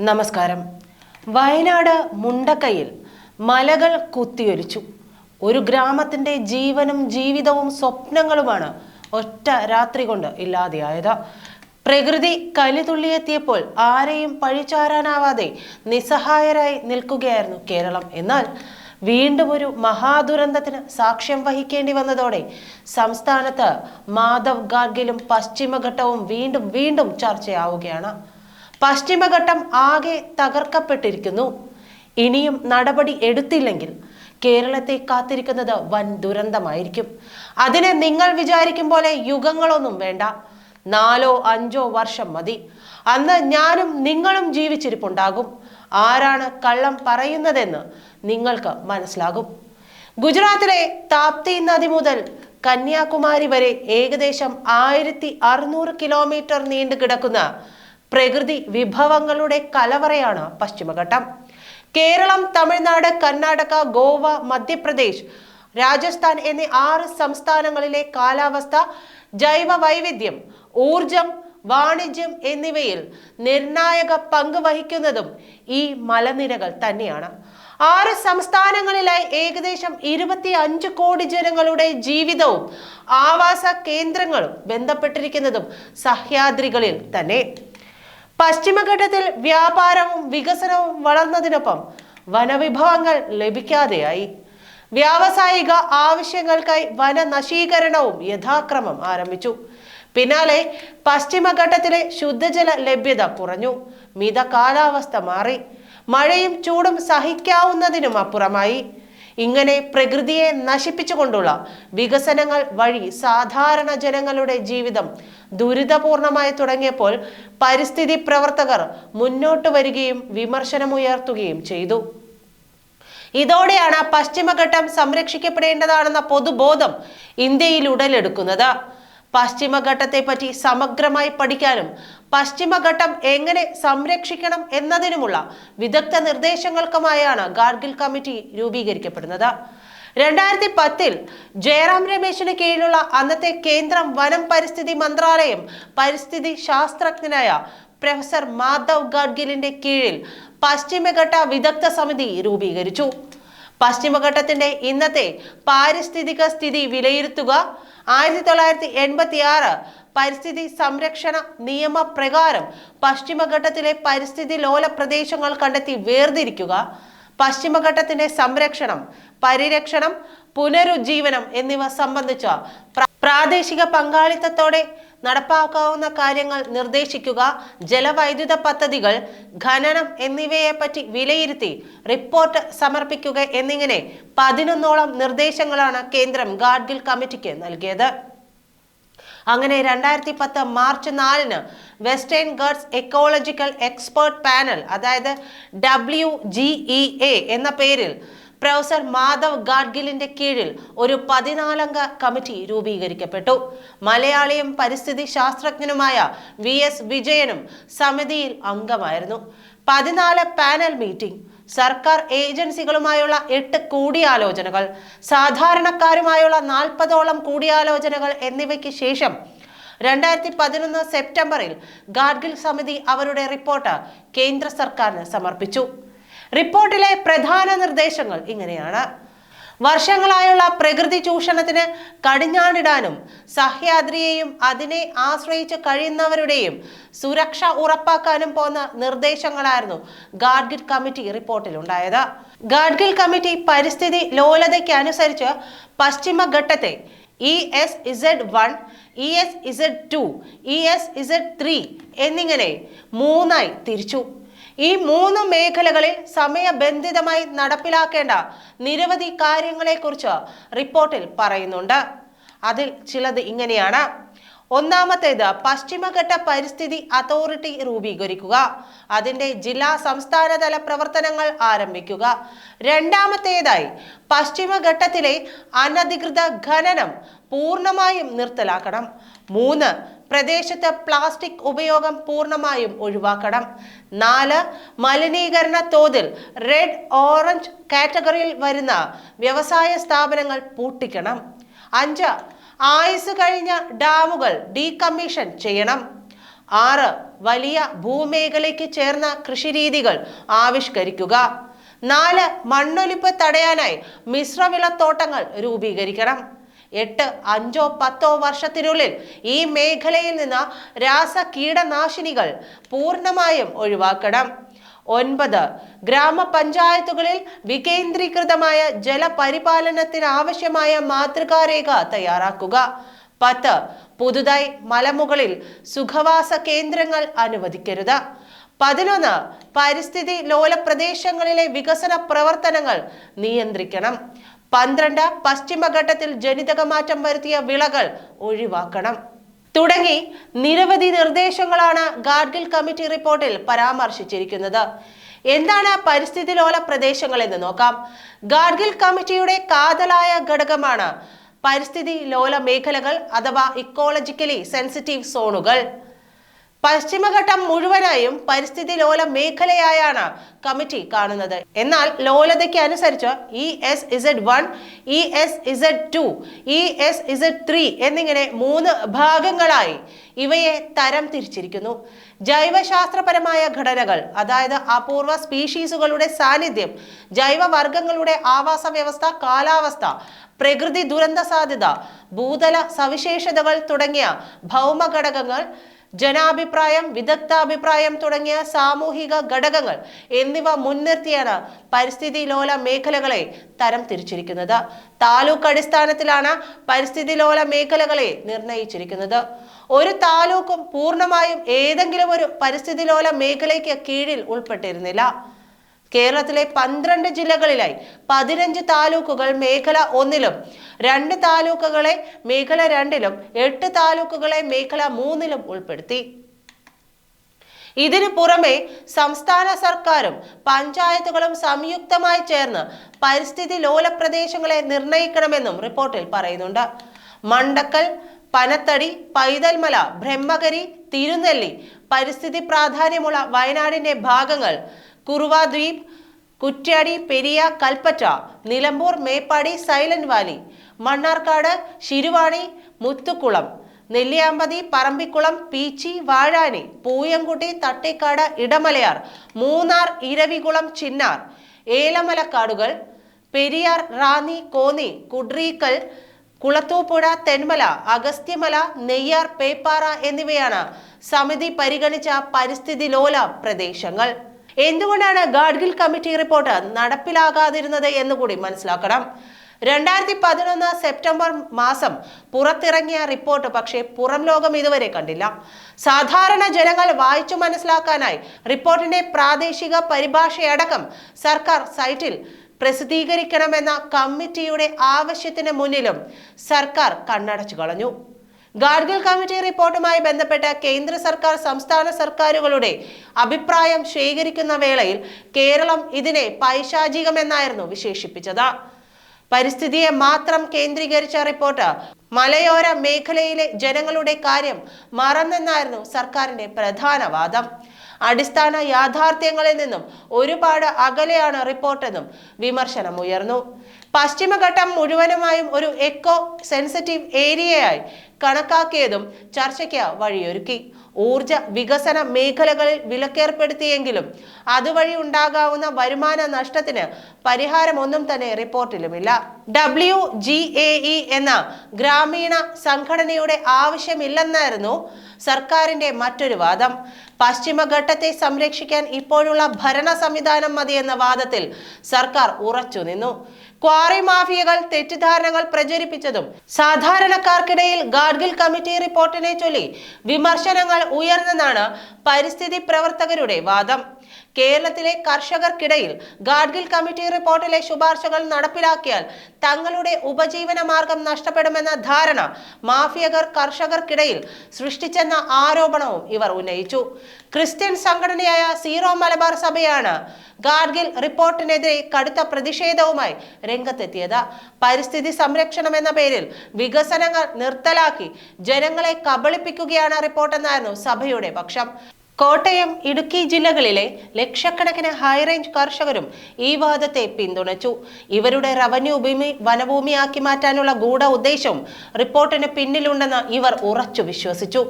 നമസ്കാരം. വയനാട് മുണ്ടക്കയിൽ മലകൾ കുത്തിയൊലിച്ചു. ഒരു ഗ്രാമത്തിന്റെ ജീവനും ജീവിതവും സ്വപ്നങ്ങളുമാണ് ഒറ്റ രാത്രി കൊണ്ട് ഇല്ലാതെയായത്. പ്രകൃതി കലിതുള്ളിയെത്തിയപ്പോൾ ആരെയും പഴിചാരാനാവാതെ നിസ്സഹായരായി നിൽക്കുകയായിരുന്നു കേരളം. എന്നാൽ വീണ്ടും ഒരു മഹാദുരന്തത്തിന് സാക്ഷ്യം വഹിക്കേണ്ടി വന്നതോടെ സംസ്ഥാനത്ത് മാധവ് ഗാഡ്ഗിലും പശ്ചിമഘട്ടവും വീണ്ടും വീണ്ടും ചർച്ചയാവുകയാണ്. പശ്ചിമഘട്ടം ആകെ തകർക്കപ്പെട്ടിരിക്കുന്നു. ഇനിയും നടപടി എടുത്തില്ലെങ്കിൽ കേരളത്തെ കാത്തിരിക്കുന്നത് വൻ ദുരന്തമായിരിക്കും. അതിന് നിങ്ങൾ വിചാരിക്കും പോലെ യുഗങ്ങളൊന്നും വേണ്ട. നാലോ അഞ്ചോ വർഷം മതി. അന്ന് ഞാനും നിങ്ങളും ജീവിച്ചിരിപ്പുണ്ടാകും. ആരാണ് കള്ളം പറയുന്നതെന്ന് നിങ്ങൾക്ക് മനസ്സിലാകും. ഗുജറാത്തിലെ താപ്തി നദി മുതൽ കന്യാകുമാരി വരെ ഏകദേശം ആയിരത്തി അറുന്നൂറ് കിലോമീറ്റർ നീണ്ടു കിടക്കുന്ന പ്രകൃതി വിഭവങ്ങളുടെ കലവറയാണ് പശ്ചിമഘട്ടം. കേരളം തമിഴ്നാട് കർണാടക ഗോവ മധ്യപ്രദേശ് രാജസ്ഥാൻ എന്നീ ആറ് സംസ്ഥാനങ്ങളിലെ കാലാവസ്ഥ ജൈവ വൈവിധ്യം ഊർജം വാണിജ്യം എന്നിവയിൽ നിർണായക പങ്ക് വഹിക്കുന്നതും ഈ മലനിരകൾ തന്നെയാണ്. ആറ് സംസ്ഥാനങ്ങളിലായി ഏകദേശം ഇരുപത്തി അഞ്ച് കോടി ജനങ്ങളുടെ ജീവിതവും ആവാസ കേന്ദ്രങ്ങളും ബന്ധപ്പെട്ടിരിക്കുന്നതും സഹ്യാദ്രികളിൽ തന്നെ. പശ്ചിമഘട്ടത്തിൽ വ്യാപാരവും വികസനവും വളർന്നതിനൊപ്പം വനവിഭവങ്ങൾ ലഭിക്കാതെയായി. വ്യാവസായിക ആവശ്യങ്ങൾക്കായി വന നശീകരണവും യഥാക്രമം ആരംഭിച്ചു. പിന്നാലെ പശ്ചിമഘട്ടത്തിലെ ശുദ്ധജല ലഭ്യത കുറഞ്ഞു. മിത കാലാവസ്ഥ മാറി. മഴയും ചൂടും സഹിക്കാവുന്നതിനും അപ്പുറമായി. ഇങ്ങനെ പ്രകൃതിയെ നശിപ്പിച്ചുകൊണ്ടുള്ള വികസനങ്ങൾ വഴി സാധാരണ ജനങ്ങളുടെ ജീവിതം ദുരിതപൂർണമായി തുടങ്ങിയപ്പോൾ പരിസ്ഥിതി പ്രവർത്തകർ മുന്നോട്ട് വരികയും വിമർശനമുയർത്തുകയും ചെയ്തു. ഇതോടെയാണ് പശ്ചിമഘട്ടം സംരക്ഷിക്കപ്പെടേണ്ടതാണെന്ന പൊതുബോധം ഇന്ത്യയിൽ ഉടലെടുക്കുന്നത്. പശ്ചിമഘട്ടത്തെ പറ്റി സമഗ്രമായി പഠിക്കാനും പശ്ചിമഘട്ടം എങ്ങനെ സംരക്ഷിക്കണം എന്നതിനുമുള്ള വിദഗ്ധ നിർദ്ദേശങ്ങൾക്കുമായാണ് ഗാഡ്ഗിൽ കമ്മിറ്റി രൂപീകരിക്കപ്പെടുന്നത്. രണ്ടായിരത്തി പത്തിൽ ജയറാം രമേശിന് കീഴിലുള്ള അന്നത്തെ കേന്ദ്രം വനം പരിസ്ഥിതി മന്ത്രാലയം പരിസ്ഥിതി ശാസ്ത്രജ്ഞനായ പ്രൊഫസർ മാധവ് ഗാഡ്ഗിലിന്റെ കീഴിൽ പശ്ചിമഘട്ട വിദഗ്ധ സമിതി രൂപീകരിച്ചു. പശ്ചിമഘട്ടത്തിന്റെ ഇന്നത്തെ പാരിസ്ഥിതിക സ്ഥിതി വിലയിരുത്തുക. ആയിരത്തി തൊള്ളായിരത്തി എൺപത്തി ആറ് പരിസ്ഥിതി സംരക്ഷണ നിയമപ്രകാരം പശ്ചിമഘട്ടത്തിലെ പരിസ്ഥിതി ലോല പ്രദേശങ്ങൾ കണ്ടെത്തി വേർതിരിക്കുക. പശ്ചിമഘട്ടത്തിന്റെ സംരക്ഷണം പരിരക്ഷണം പുനരുജ്ജീവനം എന്നിവ സംബന്ധിച്ച പ്രാദേശിക പങ്കാളിത്തത്തോടെ നടപ്പാക്കാവുന്ന കാര്യങ്ങൾ നിർദ്ദേശിക്കുക ജലവൈദ്യുത പദ്ധതികൾ ഖനനം എന്നിവയെപ്പറ്റി വിലയിരുത്തി റിപ്പോർട്ട് സമർപ്പിക്കുക എന്നിങ്ങനെ പതിനൊന്നോളം നിർദ്ദേശങ്ങളാണ് കേന്ദ്രം ഗാഡ്ഗിൽ കമ്മിറ്റിക്ക് നൽകിയത്. അങ്ങനെ രണ്ടായിരത്തി പത്ത് മാർച്ച് നാലിന് Western Ghats ecological expert panel അതായത് ഡബ്ല്യു എന്ന പേരിൽ പ്രൊഫസർ മാധവ് ഗാഡ്ഗിലിന്റെ കീഴിൽ ഒരു പതിനാലംഗ കമ്മിറ്റി രൂപീകരിക്കപ്പെട്ടു. മലയാളിയും പരിസ്ഥിതി ശാസ്ത്രജ്ഞനുമായ വി എസ് വിജയനും സമിതിയിൽ അംഗമായിരുന്നു. പതിനാല് പാനൽ മീറ്റിംഗ് സർക്കാർ ഏജൻസികളുമായുള്ള എട്ട് കൂടിയാലോചനകൾ സാധാരണക്കാരുമായുള്ള നാൽപ്പതോളം കൂടിയാലോചനകൾ എന്നിവയ്ക്ക് ശേഷം രണ്ടായിരത്തി പതിനൊന്ന് സെപ്റ്റംബറിൽ ഗാഡ്ഗിൽ സമിതി അവരുടെ റിപ്പോർട്ട് കേന്ദ്ര സർക്കാരിന് സമർപ്പിച്ചു. റിപ്പോർട്ടിലെ പ്രധാന നിർദ്ദേശങ്ങൾ ഇങ്ങനെയാണ്. വർഷങ്ങളായുള്ള പ്രകൃതി ചൂഷണത്തിന് കടിഞ്ഞാണിടാനും സഹ്യാദ്രിയെയും അതിനെ ആശ്രയിച്ച് കഴിയുന്നവരുടെയും സുരക്ഷ ഉറപ്പാക്കാനും പോന്ന നിർദ്ദേശങ്ങളായിരുന്നു ഗാഡ്ഗിൽ കമ്മിറ്റി റിപ്പോർട്ടിലുണ്ടായത്. ഗാഡ്ഗിൽ കമ്മിറ്റി പരിസ്ഥിതി ലോലതയ്ക്ക് അനുസരിച്ച് പശ്ചിമഘട്ടത്തെ E S Z one E S Z two E S Z three എന്നിങ്ങനെ മൂന്നായി തിരിച്ചു. ഈ മൂന്ന് മേഖലകളിൽ സമയബന്ധിതമായി നടപ്പിലാക്കേണ്ട നിരവധി കാര്യങ്ങളെക്കുറിച്ച് റിപ്പോർട്ടിൽ പറയുന്നുണ്ട്. അതിൽ ചിലത് ഇങ്ങനെയാണ്. ഒന്നാമത്തേത് പശ്ചിമഘട്ട പരിസ്ഥിതി അതോറിറ്റി രൂപീകരിക്കുക. അതിന്റെ ജില്ലാ സംസ്ഥാനതല പ്രവർത്തനങ്ങൾ ആരംഭിക്കുക. രണ്ടാമത്തേതായി പശ്ചിമഘട്ടത്തിലെ അനധികൃത ഖനനം പൂർണമായും നിർത്തലാക്കണം. മൂന്ന് പ്രദേശത്ത് പ്ലാസ്റ്റിക് ഉപയോഗം പൂർണമായും ഒഴിവാക്കണം. നാല് മലിനീകരണ തോതിൽ റെഡ് ഓറഞ്ച് കാറ്റഗറിയിൽ വരുന്ന വ്യവസായ സ്ഥാപനങ്ങൾ പൂട്ടിക്കണം. അഞ്ച് ആയുസ് കഴിഞ്ഞ ഡാമുകൾ ഡീകമ്മീഷൻ ചെയ്യണം. ആറ് വലിയ ഭൂമേഖലയ്ക്ക് ചേർന്ന കൃഷിരീതികൾ ആവിഷ്കരിക്കുക. നാല് മണ്ണൊലിപ്പ് തടയാനായി മിശ്രവിളത്തോട്ടങ്ങൾ രൂപീകരിക്കണം. എട്ട് അഞ്ചോ പത്തോ വർഷത്തിനുള്ളിൽ ഈ മേഖലയിൽ നിന്ന് രാസ കീടനാശിനികൾ പൂർണമായും ഒഴിവാക്കണം. ഒൻപത് ഗ്രാമപഞ്ചായത്തുകളിൽ വികേന്ദ്രീകൃതമായ ജലപരിപാലനത്തിന് ആവശ്യമായ മാതൃകാരേഖ തയ്യാറാക്കുക. പത്ത് പുതുതായി മലമുകളിൽ സുഖവാസ കേന്ദ്രങ്ങൾ അനുവദിക്കരുത്. പതിനൊന്ന് പരിസ്ഥിതി ലോല പ്രദേശങ്ങളിലെ വികസന പ്രവർത്തനങ്ങൾ നിയന്ത്രിക്കണം. പന്ത്രണ്ട് പശ്ചിമഘട്ടത്തിൽ ജനിതകമാറ്റം വരുത്തിയ വിളകൾ ഒഴിവാക്കണം. തുടങ്ങി നിരവധി നിർദ്ദേശങ്ങളാണ് ഗാർഗിൽ കമ്മിറ്റി റിപ്പോർട്ടിൽ പരാമർശിച്ചിരിക്കുന്നത്. എന്താണ് പരിസ്ഥിതി ലോല പ്രദേശങ്ങൾ എന്ന് നോക്കാം. ഗാർഗിൽ കമ്മിറ്റിയുടെ കാതലായ ഘടകമാണ് പരിസ്ഥിതി ലോല മേഖലകൾ അഥവാ ഇക്കോളജിക്കലി സെൻസിറ്റീവ് സോണുകൾ. പശ്ചിമഘട്ടം മുഴുവനായും പരിസ്ഥിതി ലോല മേഖലയായാണ് കമ്മിറ്റി കാണുന്നത്. എന്നാൽ ലോലതയ്ക്ക് അനുസരിച്ച് E S Z one E S Z two E S Z three എന്നിങ്ങനെ മൂന്ന് ഭാഗങ്ങളായി ഇവയെ തരം തിരിച്ചിരിക്കുന്നു. ജൈവശാസ്ത്രപരമായ ഘടനകൾ അതായത് അപൂർവ സ്പീഷീസുകളുടെ സാന്നിധ്യം ജൈവവർഗങ്ങളുടെ ആവാസ വ്യവസ്ഥ കാലാവസ്ഥ പ്രകൃതി ദുരന്ത സാധ്യത ഭൂതല സവിശേഷതകൾ തുടങ്ങിയ ഭൗമ ഘടകങ്ങൾ ജനാഭിപ്രായം വിദഗ്ധാഭിപ്രായം തുടങ്ങിയ സാമൂഹിക ഘടകങ്ങൾ എന്നിവ മുൻനിർത്തിയാണ് പരിസ്ഥിതി ലോല മേഖലകളെ തരം തിരിച്ചിരിക്കുന്നത്. താലൂക്ക് അടിസ്ഥാനത്തിലാണ് പരിസ്ഥിതി ലോല മേഖലകളെ നിർണയിച്ചിരിക്കുന്നത്. ഒരു താലൂക്കും പൂർണമായും ഏതെങ്കിലും ഒരു പരിസ്ഥിതി ലോല മേഖലയ്ക്ക് കീഴിൽ ഉൾപ്പെട്ടിരുന്നില്ല. കേരളത്തിലെ പന്ത്രണ്ട് ജില്ലകളിലായി പതിനഞ്ച് താലൂക്കുകൾ മേഖല ഒന്നിലും രണ്ട് താലൂക്കുകളെ മേഖല രണ്ടിലും എട്ട് താലൂക്കുകളെ മേഖല മൂന്നിലും ഉൾപ്പെടുത്തി. ഇതിനു പുറമെ സംസ്ഥാന സർക്കാരും പഞ്ചായത്തുകളും സംയുക്തമായി ചേർന്ന് പരിസ്ഥിതി ലോല പ്രദേശങ്ങളെ നിർണയിക്കണമെന്നും റിപ്പോർട്ടിൽ പറയുന്നുണ്ട്. മണ്ടക്കൽ പനത്തടി പൈതൽമല ബ്രഹ്മഗരി തിരുനെല്ലി പരിസ്ഥിതി പ്രാധാന്യമുള്ള വയനാടിന്റെ ഭാഗങ്ങൾ കുറുവ ദ്വീപ് കുറ്റ്യാടി പെരിയ കൽപ്പറ്റ നിലമ്പൂർ മേപ്പാടി സൈലന്റ് വാലി മണ്ണാർക്കാട് ശിരുവാണി മുത്തുക്കുളം നെല്ലിയാമ്പതി പറമ്പിക്കുളം പീച്ചി വാഴാനി പൂയംകുട്ടി തട്ടിക്കാട് ഇടമലയാർ മൂന്നാർ ഇരവികുളം ചിന്നാർ ഏലമലക്കാടുകൾ പെരിയാർ റാന്നി കോന്നി കുഡ്രീക്കൽ കുളത്തൂപ്പുഴ തെന്മല അഗസ്ത്യമല നെയ്യാർ പേപ്പാറ എന്നിവയാണ് സമിതി പരിഗണിച്ച പരിസ്ഥിതി ലോല പ്രദേശങ്ങൾ. എന്തുകൊണ്ടാണ് ഗാഡ്ഗിൽ കമ്മിറ്റി റിപ്പോർട്ട് നടപ്പിലാകാതിരുന്നത് എന്ന് കൂടി മനസ്സിലാക്കണം. രണ്ടായിരത്തി പതിനൊന്ന് സെപ്റ്റംബർ മാസം പുറത്തിറങ്ങിയ റിപ്പോർട്ട് പക്ഷേ പുറം ലോകം ഇതുവരെ കണ്ടില്ല. സാധാരണ ജനങ്ങൾ വായിച്ചു മനസ്സിലാക്കാനായി റിപ്പോർട്ടിന്റെ പ്രാദേശിക പരിഭാഷയടക്കം സർക്കാർ സൈറ്റിൽ പ്രസിദ്ധീകരിക്കണമെന്ന കമ്മിറ്റിയുടെ ആവശ്യത്തിന് മുന്നിലും സർക്കാർ കണ്ണടച്ചു കളഞ്ഞു. ഗാഡ്ഗിൽ കമ്മിറ്റി റിപ്പോർട്ടുമായി ബന്ധപ്പെട്ട് കേന്ദ്ര സർക്കാർ സംസ്ഥാന സർക്കാരുകളുടെ അഭിപ്രായം ശേഖരിക്കുന്ന വേളയിൽ കേരളം ഇതിനെ പൈശാചികമെന്നായിരുന്നു വിശേഷിപ്പിച്ചത്. പരിസ്ഥിതിയെ മാത്രം കേന്ദ്രീകരിച്ച റിപ്പോർട്ട് മലയോര മേഖലയിലെ ജനങ്ങളുടെ കാര്യം മറന്നെന്നായിരുന്നു സർക്കാരിന്റെ പ്രധാന വാദം. അടിസ്ഥാന യാഥാർത്ഥ്യങ്ങളിൽ നിന്നും ഒരുപാട് അകലെയാണ് റിപ്പോർട്ടെന്നും വിമർശനം ഉയർന്നു പശ്ചിമഘട്ടം മുഴുവനുമായും ഒരു എക്കോ സെൻസിറ്റീവ് ഏരിയയായി കണക്കാക്കിയതും ചർച്ചയ്ക്ക് വഴിയൊരുക്കി. ഊർജ വികസന മേഖലകളിൽ വിലക്കേർപ്പെടുത്തിയെങ്കിലും അതുവഴി ഉണ്ടാകാവുന്ന വരുമാന നഷ്ടത്തിന് പരിഹാരമൊന്നും തന്നെ റിപ്പോർട്ടിലുമില്ല. ഡബ്ല്യു ജി എ ഇ എന്ന ഗ്രാമീണ സംഘടനയുടെ ആവശ്യമില്ലെന്നായിരുന്നു സർക്കാരിന്റെ മറ്റൊരു വാദം. പശ്ചിമഘട്ടത്തെ സംരക്ഷിക്കാൻ ഇപ്പോഴുള്ള ഭരണ സംവിധാനം മതിയെന്ന വാദത്തിൽ സർക്കാർ ഉറച്ചു നിന്നു ക്വാറി മാഫിയകൾ തെറ്റിദ്ധാരണകൾ പ്രചരിപ്പിച്ചതും സാധാരണക്കാർക്കിടയിൽ ഗാഡ്ഗിൽ കമ്മിറ്റി റിപ്പോർട്ടിനെ ചൊല്ലി വിമർശനങ്ങൾ ഉയർന്നെന്നാണ് പരിസ്ഥിതി പ്രവർത്തകരുടെ വാദം. കേരളത്തിലെ കർഷകർക്കിടയിൽ ഗാഡ്ഗിൽ കമ്മിറ്റി റിപ്പോർട്ടിലെ ശുപാർശകൾ നടപ്പിലാക്കിയാൽ തങ്ങളുടെ ഉപജീവന മാർഗം നഷ്ടപ്പെടുമെന്ന ധാരണ മാഫിയകർ കർഷകർക്കിടയിൽ സൃഷ്ടിച്ചെന്ന ആരോപണവും ഇവർ ഉന്നയിച്ചു. ക്രിസ്ത്യൻ സംഘടനയായ സീറോ മലബാർ സഭയാണ് ഗാഡ്ഗിൽ റിപ്പോർട്ടിനെതിരെ കടുത്ത പ്രതിഷേധവുമായി രംഗത്തെത്തിയത്. പരിസ്ഥിതി സംരക്ഷണം എന്ന പേരിൽ വികസനങ്ങൾ നിർത്തലാക്കി ജനങ്ങളെ കബളിപ്പിക്കുകയാണ് റിപ്പോർട്ടെന്നായിരുന്നു സഭയുടെ പക്ഷം. കോട്ടയം ഇടുക്കി ജില്ലകളിലെ ലക്ഷക്കണക്കിന് ഹൈറേഞ്ച് കർഷകരും ഈ വാദത്തെ പിന്തുണച്ചു. ഇവരുടെ റവന്യൂ ഭൂമി വനഭൂമിയാക്കി മാറ്റാനുള്ള ഗൂഢ ഉദ്ദേശവും റിപ്പോർട്ടിന് പിന്നിലുണ്ടെന്ന് ഇവർ ഉറച്ചു വിശ്വസിച്ചു.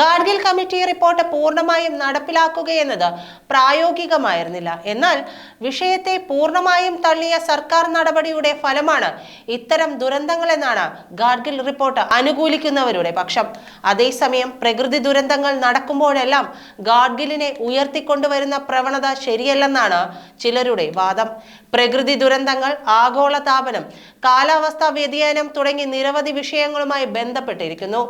ഗാഡ്ഗിൽ കമ്മിറ്റി റിപ്പോർട്ട് പൂർണമായും നടപ്പിലാക്കുകയെന്നത് പ്രായോഗികമായിരുന്നില്ല. എന്നാൽ വിഷയത്തെ പൂർണമായും തള്ളിയ സർക്കാർ നടപടിയുടെ ഫലമാണ് ഇത്തരം ദുരന്തങ്ങളെന്നാണ് ഗാഡ്ഗിൽ റിപ്പോർട്ട് അനുകൂലിക്കുന്നവരുടെ പക്ഷം. അതേസമയം പ്രകൃതി ദുരന്തങ്ങൾ നടക്കുമ്പോഴെല്ലാം ഗാഡ്ഗിലിനെ ഉയർത്തിക്കൊണ്ടുവരുന്ന പ്രവണത ശരിയല്ലെന്നാണ് ചിലരുടെ വാദം. പ്രകൃതി ദുരന്തങ്ങൾ ആഗോള താപനം കാലാവസ്ഥാ വ്യതിയാനം തുടങ്ങി നിരവധി വിഷയങ്ങളുമായി ബന്ധപ്പെട്ടിരിക്കുന്നു.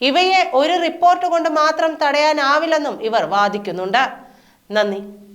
ഇവയെ ഒരു റിപ്പോർട്ട് കൊണ്ട് മാത്രം തടയാനാവില്ലെന്നും ഇവർ വാദിക്കുന്നുണ്ട്. നന്ദി.